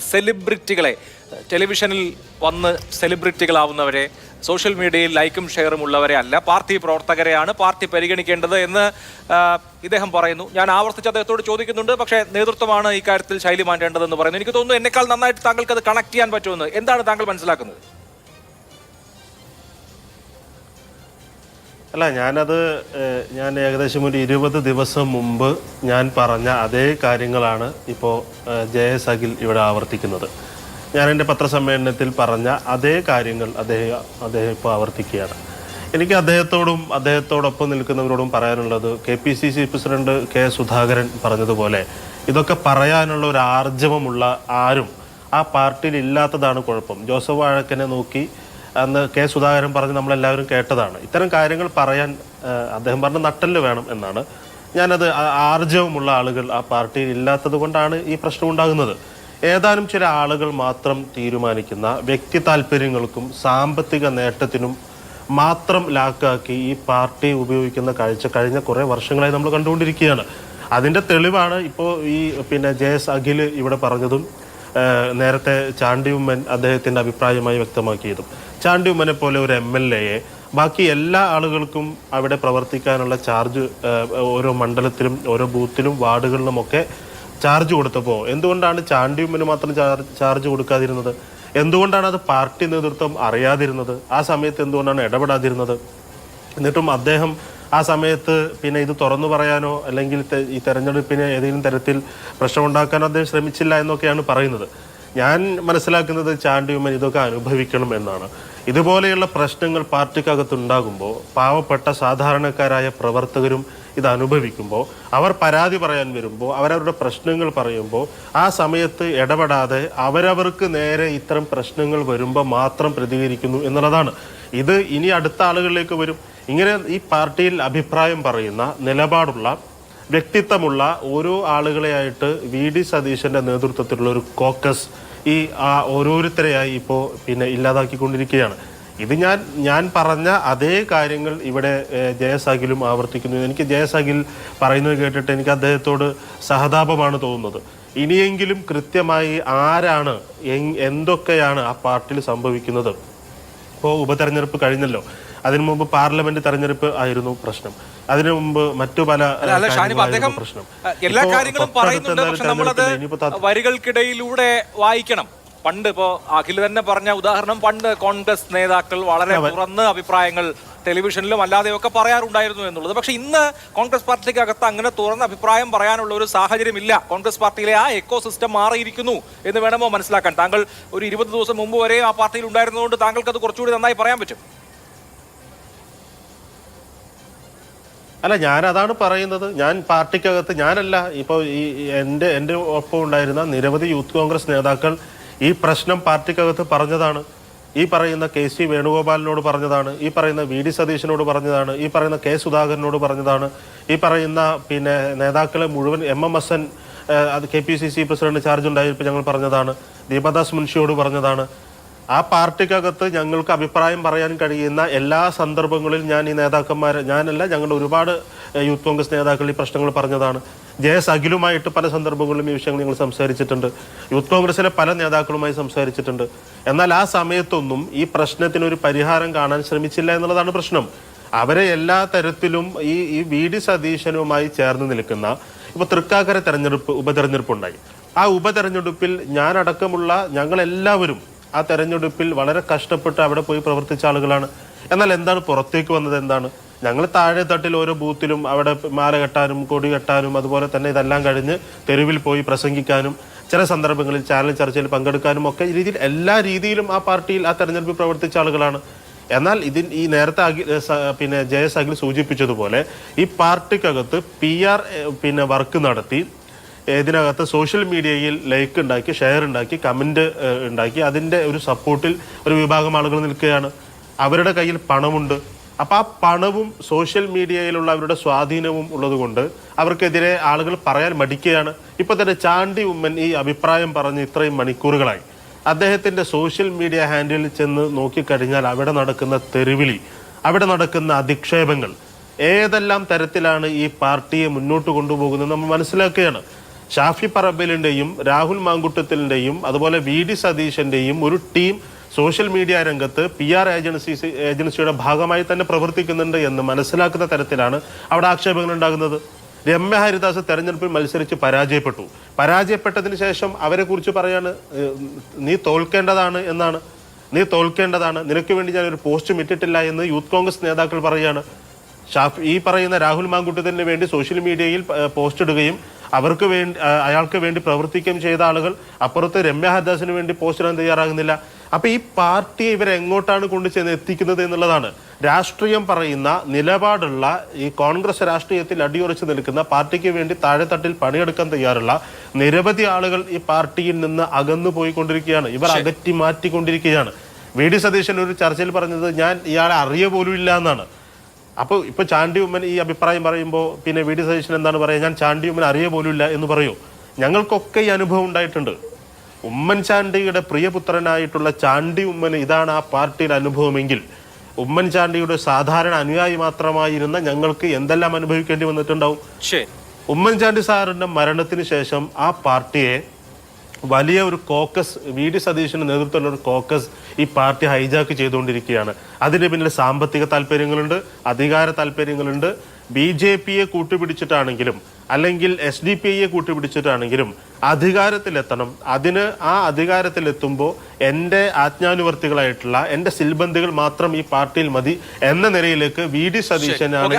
സെലിബ്രിറ്റികളെ ടെലിവിഷനിൽ വന്ന് സെലിബ്രിറ്റികളാവുന്നവരെ സോഷ്യൽ മീഡിയയിൽ ലൈക്കും ഷെയറും ഉള്ളവരെ അല്ല പാർട്ടി പ്രവർത്തകരെയാണ് പാർട്ടി പരിഗണിക്കേണ്ടത് എന്ന് ഇദ്ദേഹം പറയുന്നു. ഞാൻ ആവർത്തിച്ച് അദ്ദേഹത്തോട് ചോദിക്കുന്നുണ്ട് പക്ഷേ നേതൃത്വമാണ് ഈ കാര്യത്തിൽ ശൈലി മാറ്റേണ്ടതെന്ന് പറയുന്നു. എനിക്ക് തോന്നുന്നു എന്നെക്കാൾ നന്നായിട്ട് താങ്കൾക്ക് അത് കണക്ട് ചെയ്യാൻ പറ്റുമെന്ന്. എന്താണ് താങ്കൾ മനസ്സിലാക്കുന്നത്? അല്ല ഞാനത് ഞാൻ ഏകദേശം ഒരു ഇരുപത് ദിവസം മുമ്പ് ഞാൻ പറഞ്ഞ അതേ കാര്യങ്ങളാണ് ഇപ്പോൾ ജെ എസ് അഖിൽ ഇവിടെ ആവർത്തിക്കുന്നത്. ഞാൻ എന്റെ പത്രസമ്മേളനത്തിൽ പറഞ്ഞ അതേ കാര്യങ്ങൾ അദ്ദേഹം അദ്ദേഹം ഇപ്പോൾ ആവർത്തിക്കുകയാണ്. എനിക്ക് അദ്ദേഹത്തോടും അദ്ദേഹത്തോടൊപ്പം നിൽക്കുന്നവരോടും പറയാനുള്ളത് K P C C president K Sudhakaran പറഞ്ഞതുപോലെ ഇതൊക്കെ പറയാനുള്ള ഒരു ആർജവമുള്ള ആരും ആ പാർട്ടിയിൽ ഇല്ലാത്തതാണ് കുഴപ്പം. ജോസഫ് വാഴക്കനെ നോക്കി അന്ന് കെ സുധാകരൻ പറഞ്ഞ് നമ്മളെല്ലാവരും കേട്ടതാണ്. ഇത്തരം കാര്യങ്ങൾ പറയാൻ അദ്ദേഹം പറഞ്ഞ നട്ടൽ വേണം എന്നാണ്. ഞാനത് ആർജവമുള്ള ആളുകൾ ആ പാർട്ടിയിൽ ഇല്ലാത്തത് കൊണ്ടാണ് ഈ പ്രശ്നം ഉണ്ടാകുന്നത്. ഏതാനും ചില ആളുകൾ മാത്രം തീരുമാനിക്കുന്ന വ്യക്തി താല്പര്യങ്ങൾക്കും സാമ്പത്തിക നേട്ടത്തിനും മാത്രം ലാക്കാക്കി ഈ പാർട്ടി ഉപയോഗിക്കുന്ന കാഴ്ച കഴിഞ്ഞ കുറേ വർഷങ്ങളായി നമ്മൾ കണ്ടുകൊണ്ടിരിക്കുകയാണ്. അതിന്റെ തെളിവാണ് ഇപ്പോൾ ഈ പിന്നെ ജെ എസ് അഖിൽ ഇവിടെ പറഞ്ഞതും നേരത്തെ ചാണ്ടി ഉമ്മൻ അദ്ദേഹത്തിന്റെ അഭിപ്രായമായി വ്യക്തമാക്കിയതും. ചാണ്ടി ഉമ്മനെ പോലെ ഒരു എം എൽ എയെ ബാക്കി എല്ലാ ആളുകൾക്കും അവിടെ പ്രവർത്തിക്കാനുള്ള ചാർജ് ഓരോ മണ്ഡലത്തിലും ഓരോ ബൂത്തിലും വാർഡുകളിലുമൊക്കെ ചാർജ് കൊടുത്തപ്പോൾ എന്തുകൊണ്ടാണ് ചാണ്ടി ഉമ്മന് മാത്രം ചാർജ് കൊടുക്കാതിരുന്നത്? എന്തുകൊണ്ടാണ് അത് പാർട്ടി നേതൃത്വം അറിയാതിരുന്നത്? ആ സമയത്ത് എന്തുകൊണ്ടാണ് ഇടപെടാതിരുന്നത്? എന്നിട്ടും അദ്ദേഹം ആ സമയത്ത് പിന്നെ ഇത് തുറന്നു പറയാനോ അല്ലെങ്കിൽ ഈ തെരഞ്ഞെടുപ്പിന് ഏതെങ്കിലും തരത്തിൽ പ്രശ്നമുണ്ടാക്കാനോ അദ്ദേഹം ശ്രമിച്ചില്ല എന്നൊക്കെയാണ് പറയുന്നത്. ഞാൻ മനസ്സിലാക്കുന്നത് ചാണ്ടിയുമ്മൻ ഇതൊക്കെ അനുഭവിക്കണം എന്നാണ്. ഇതുപോലെയുള്ള പ്രശ്നങ്ങൾ പാർട്ടിക്കകത്തുണ്ടാകുമ്പോൾ പാവപ്പെട്ട സാധാരണക്കാരായ പ്രവർത്തകരും ഇത് അനുഭവിക്കുമ്പോൾ അവർ പരാതി പറയാൻ വരുമ്പോൾ അവരവരുടെ പ്രശ്നങ്ങൾ പറയുമ്പോൾ ആ സമയത്ത് ഇടപെടാതെ അവരവർക്ക് നേരെ ഇത്തരം പ്രശ്നങ്ങൾ വരുമ്പോൾ മാത്രം പ്രതികരിക്കുന്നു എന്നുള്ളതാണ്. ഇത് ഇനി അടുത്ത ആളുകളിലേക്ക് വരും. ഇങ്ങനെ ഈ പാർട്ടിയിൽ അഭിപ്രായം പറയുന്ന നിലപാടുള്ള വ്യക്തിത്വമുള്ള ഓരോ ആളുകളെയായിട്ട് വി ഡി സതീശന്റെ നേതൃത്വത്തിലുള്ള ഒരു കോക്കസ് ഈ ആ ഓരോരുത്തരെയായി ഇപ്പോൾ പിന്നെ ഇല്ലാതാക്കിക്കൊണ്ടിരിക്കുകയാണ്. ഇത് ഞാൻ ഞാൻ പറഞ്ഞ അതേ കാര്യങ്ങൾ ഇവിടെ ജയസാഖിലും ആവർത്തിക്കുന്നു. എനിക്ക് ജയസാഗിൽ പറയുന്നത് കേട്ടിട്ട് എനിക്ക് അദ്ദേഹത്തോട് സഹതാപമാണ് തോന്നുന്നത്. ഇനിയെങ്കിലും കൃത്യമായി ആരാണ് എന്തൊക്കെയാണ് ആ പാർട്ടിയിൽ സംഭവിക്കുന്നത്? ഇപ്പോൾ ഉപതെരഞ്ഞെടുപ്പ് കഴിഞ്ഞല്ലോ. അതിനു മുമ്പ് പാർലമെന്റ് തെരഞ്ഞെടുപ്പ് ആയിരുന്നു പ്രശ്നം. അതിനു മുമ്പ് മറ്റു പല പ്രശ്നം. എല്ലാ കാര്യങ്ങളും പറയുന്നുണ്ട് പക്ഷെ നമ്മളത്. വരികൾക്കിടയിലൂടെ വായിക്കണം. പണ്ട് ഇപ്പോ അഖിൽ തന്നെ പറഞ്ഞ ഉദാഹരണം പണ്ട് കോൺഗ്രസ് നേതാക്കൾ വളരെ തുറന്ന് അഭിപ്രായങ്ങൾ ടെലിവിഷനിലും അല്ലാതെയൊക്കെ പറയാറുണ്ടായിരുന്നു എന്നുള്ളത്. പക്ഷെ ഇന്ന് കോൺഗ്രസ് പാർട്ടിക്ക് അകത്ത് അങ്ങനെ തുറന്ന അഭിപ്രായം പറയാനുള്ള ഒരു സാഹചര്യം ഇല്ല കോൺഗ്രസ് പാർട്ടിയിലെ ആ എക്കോ സിസ്റ്റം മാറിയിരിക്കുന്നു എന്ന് വേണമോ മനസ്സിലാക്കാൻ. താങ്കൾ ഒരു ഇരുപത് ദിവസം മുമ്പ് വരെ ആ പാർട്ടിയിൽ ഉണ്ടായിരുന്നതുകൊണ്ട് താങ്കൾക്ക് അത് കുറച്ചുകൂടി നന്നായി പറയാൻ പറ്റും. അല്ല ഞാൻ അതാണ് പറയുന്നത്. ഞാൻ പാർട്ടിക്കകത്ത് ഞാനല്ല. ഇപ്പോൾ ഈ എന്റെ എന്റെ ഒപ്പം ഉണ്ടായിരുന്ന നിരവധി യൂത്ത് കോൺഗ്രസ് നേതാക്കൾ ഈ പ്രശ്നം പാർട്ടിക്കകത്ത് പറഞ്ഞതാണ്. ഈ പറയുന്ന കെ സി വേണുഗോപാലിനോട് പറഞ്ഞതാണ്. ഈ പറയുന്ന വി ഡി സതീശനോട് പറഞ്ഞതാണ്. ഈ പറയുന്ന കെ സുധാകരനോട് പറഞ്ഞതാണ്. ഈ പറയുന്ന പിന്നെ നേതാക്കളെ മുഴുവൻ എം എം എസ് എൻ അത് K P C C president charge ഉണ്ടായിരുന്നപ്പോൾ ഞങ്ങൾ പറഞ്ഞതാണ്. ദീപദാസ് മുൻഷിയോട് പറഞ്ഞതാണ്. ആ പാർട്ടിക്കകത്ത് ഞങ്ങൾക്ക് അഭിപ്രായം പറയാൻ കഴിയുന്ന എല്ലാ സന്ദർഭങ്ങളിലും ഞാൻ ഈ നേതാക്കന്മാരെ ഞാനല്ല ഞങ്ങളുടെ ഒരുപാട് യൂത്ത് കോൺഗ്രസ് നേതാക്കൾ ഈ പ്രശ്നങ്ങൾ പറഞ്ഞതാണ്. ജെ എസ് അഖിലുമായിട്ട് പല സന്ദർഭങ്ങളിലും ഈ വിഷയങ്ങൾ ഞങ്ങൾ സംസാരിച്ചിട്ടുണ്ട്. യൂത്ത് കോൺഗ്രസിലെ പല നേതാക്കളുമായി സംസാരിച്ചിട്ടുണ്ട്. എന്നാൽ ആ സമയത്തൊന്നും ഈ പ്രശ്നത്തിന് ഒരു പരിഹാരം കാണാൻ ശ്രമിച്ചില്ല എന്നുള്ളതാണ് പ്രശ്നം. അവരെ എല്ലാ തരത്തിലും ഈ ഈ വി ഡി സതീശനുമായി ചേർന്ന് നിൽക്കുന്ന ഇപ്പോൾ തൃക്കാക്കര തെരഞ്ഞെടുപ്പ് ഉപതെരഞ്ഞെടുപ്പ് ഉണ്ടായി ആ ഉപതെരഞ്ഞെടുപ്പിൽ ഞാനടക്കമുള്ള ഞങ്ങളെല്ലാവരും ആ തെരഞ്ഞെടുപ്പിൽ വളരെ കഷ്ടപ്പെട്ട് അവിടെ പോയി പ്രവർത്തിച്ച ആളുകളാണ്. എന്നാൽ എന്താണ് പുറത്തേക്ക് വന്നത് എന്താണ്? ഞങ്ങൾ താഴെ തട്ടിൽ ഓരോ ബൂത്തിലും അവിടെ മാല കെട്ടാനും കൊടി കെട്ടാനും അതുപോലെ തന്നെ ഇതെല്ലാം കഴിഞ്ഞ് തെരുവിൽ പോയി പ്രസംഗിക്കാനും ചില സന്ദർഭങ്ങളിൽ ചാനൽ ചർച്ചയിൽ പങ്കെടുക്കാനും ഒക്കെ രീതിയിൽ എല്ലാ രീതിയിലും ആ പാർട്ടിയിൽ ആ തെരഞ്ഞെടുപ്പിൽ പ്രവർത്തിച്ച ആളുകളാണ്. എന്നാൽ ഇതിൻ ഈ നേരത്തെ പിന്നെ ജയസ് അഖിൽ സൂചിപ്പിച്ചതുപോലെ ഈ പാർട്ടിക്കകത്ത് പി ആർ പിന്നെ വർക്ക് നടത്തി ഇതിനകത്ത് സോഷ്യൽ മീഡിയയിൽ ലൈക്ക് ഉണ്ടാക്കി ഷെയർ ഉണ്ടാക്കി കമന്റ് ഉണ്ടാക്കി അതിന്റെ ഒരു സപ്പോർട്ടിൽ ഒരു വിഭാഗം ആളുകൾ നിൽക്കുകയാണ്. അവരുടെ കയ്യിൽ പണമുണ്ട്. അപ്പോൾ ആ പണവും സോഷ്യൽ മീഡിയയിലുള്ള അവരുടെ സ്വാധീനവും ഉള്ളതുകൊണ്ട് അവർക്കെതിരെ ആളുകൾ പറയാൻ മടിക്കുകയാണ്. ഇപ്പോൾ തന്നെ ചാണ്ടി ഉമ്മൻ ഈ അഭിപ്രായം പറഞ്ഞ് ഇത്രയും മണിക്കൂറുകളായി. അദ്ദേഹത്തിന്റെ സോഷ്യൽ മീഡിയ ഹാൻഡിലിൽ ചെന്ന് നോക്കിക്കഴിഞ്ഞാൽ അവിടെ നടക്കുന്ന തെരുവിളി അവിടെ നടക്കുന്ന അധിക്ഷേപങ്ങൾ ഏതെല്ലാം തരത്തിലാണ് ഈ പാർട്ടിയെ മുന്നോട്ട് കൊണ്ടുപോകുന്നത് നമ്മൾ മനസ്സിലാക്കുകയാണ്. ഷാഫി പറമ്പലിന്റെയും രാഹുൽ മാങ്കുട്ടത്തിലിന്റെയും അതുപോലെ വി ഡി സതീശന്റെയും ഒരു ടീം സോഷ്യൽ മീഡിയ രംഗത്ത് പി ആർ ഏജൻസി ഏജൻസിയുടെ ഭാഗമായി തന്നെ പ്രവർത്തിക്കുന്നുണ്ട് എന്ന് മനസ്സിലാക്കുന്ന തരത്തിലാണ് അവിടെ ആക്ഷേപങ്ങൾ ഉണ്ടാകുന്നത്. രമ്യ ഹരിദാസ് തെരഞ്ഞെടുപ്പിൽ മത്സരിച്ച് പരാജയപ്പെട്ടു. പരാജയപ്പെട്ടതിന് ശേഷം അവരെ കുറിച്ച് പറയാണ് നീ തോൽക്കേണ്ടതാണ് എന്നാണ്. നീ തോൽക്കേണ്ടതാണ്. നിനക്ക് വേണ്ടി ഞാൻ ഒരു പോസ്റ്റും ഇട്ടിട്ടില്ല എന്ന് യൂത്ത് കോൺഗ്രസ് നേതാക്കൾ പറയുകയാണ് ഷാഫ് ഈ പറയുന്ന രാഹുൽ മാങ്കുട്ടത്തിന് വേണ്ടി സോഷ്യൽ മീഡിയയിൽ പോസ്റ്റ് ഇടുകയും അവർക്ക് വേണ്ടി അയാൾക്ക് വേണ്ടി പ്രവർത്തിക്കുകയും ചെയ്ത ആളുകൾ അപ്പുറത്ത് രമ്യ ഹദാസിന് വേണ്ടി പോസ്റ്റ് ഇടാൻ തയ്യാറാകുന്നില്ല. അപ്പൊ ഈ പാർട്ടിയെ ഇവരെ എങ്ങോട്ടാണ് കൊണ്ടു ചെന്ന് എത്തിക്കുന്നത് എന്നുള്ളതാണ്. രാഷ്ട്രീയം പറയുന്ന നിലപാടുള്ള ഈ കോൺഗ്രസ് രാഷ്ട്രീയത്തിൽ അടിയുറച്ചു നിൽക്കുന്ന പാർട്ടിക്ക് വേണ്ടി താഴെത്തട്ടിൽ പണിയെടുക്കാൻ തയ്യാറുള്ള നിരവധി ആളുകൾ ഈ പാർട്ടിയിൽ നിന്ന് അകന്നു പോയിക്കൊണ്ടിരിക്കുകയാണ്. ഇവർ അകറ്റി മാറ്റിക്കൊണ്ടിരിക്കുകയാണ്. വി. ഡി. സതീശൻ ഒരു ചർച്ചയിൽ പറഞ്ഞത് ഞാൻ ഇയാളെ അറിയ പോലും ഇല്ല എന്നാണ്. അപ്പോൾ ഇപ്പോൾ ചാണ്ടി ഉമ്മൻ ഈ അഭിപ്രായം പറയുമ്പോൾ പിന്നെ വി ഡി സതീശൻ എന്താണ് പറയുക? ഞാൻ ചാണ്ടി ഉമ്മൻ അറിയ പോലുമില്ല എന്ന് പറയൂ. ഞങ്ങൾക്കൊക്കെ ഈ അനുഭവം ഉണ്ടായിട്ടുണ്ട്. ഉമ്മൻചാണ്ടിയുടെ പ്രിയപുത്രനായിട്ടുള്ള ചാണ്ടി ഉമ്മന് ഇതാണ് ആ പാർട്ടിയുടെ അനുഭവമെങ്കിൽ. ഉമ്മൻചാണ്ടിയുടെ സാധാരണ അനുയായി മാത്രമായിരുന്ന ഞങ്ങൾക്ക് എന്തെല്ലാം അനുഭവിക്കേണ്ടി വന്നിട്ടുണ്ടാവും? ഉമ്മൻചാണ്ടി സാറിന്റെ മരണത്തിന് ശേഷം ആ പാർട്ടിയെ വലിയ ഒരു കോക്കസ് വി ഡി സതീശന്റെ നേതൃത്വത്തിലുള്ള ഒരു കോക്കസ് ഈ പാർട്ടി ഹൈജാക്ക് ചെയ്തുകൊണ്ടിരിക്കുകയാണ്. അതിന് പിന്നിൽ സാമ്പത്തിക താല്പര്യങ്ങളുണ്ട് അധികാര താല്പര്യങ്ങളുണ്ട്. ബി ജെ പിയെ കൂട്ടുപിടിച്ചിട്ടാണെങ്കിലും അല്ലെങ്കിൽ എസ് ഡി പി ഐയെ കൂട്ടുപിടിച്ചിട്ടാണെങ്കിലും അധികാരത്തിലെത്തണം. അതിന് ആ അധികാരത്തിലെത്തുമ്പോൾ എന്റെ ആജ്ഞാനുവർത്തികളായിട്ടുള്ള എന്റെ സിൽബന്ധികൾ മാത്രം ഈ പാർട്ടിയിൽ മതി എന്ന നിലയിലേക്ക് വി ഡി സതീശനാണ്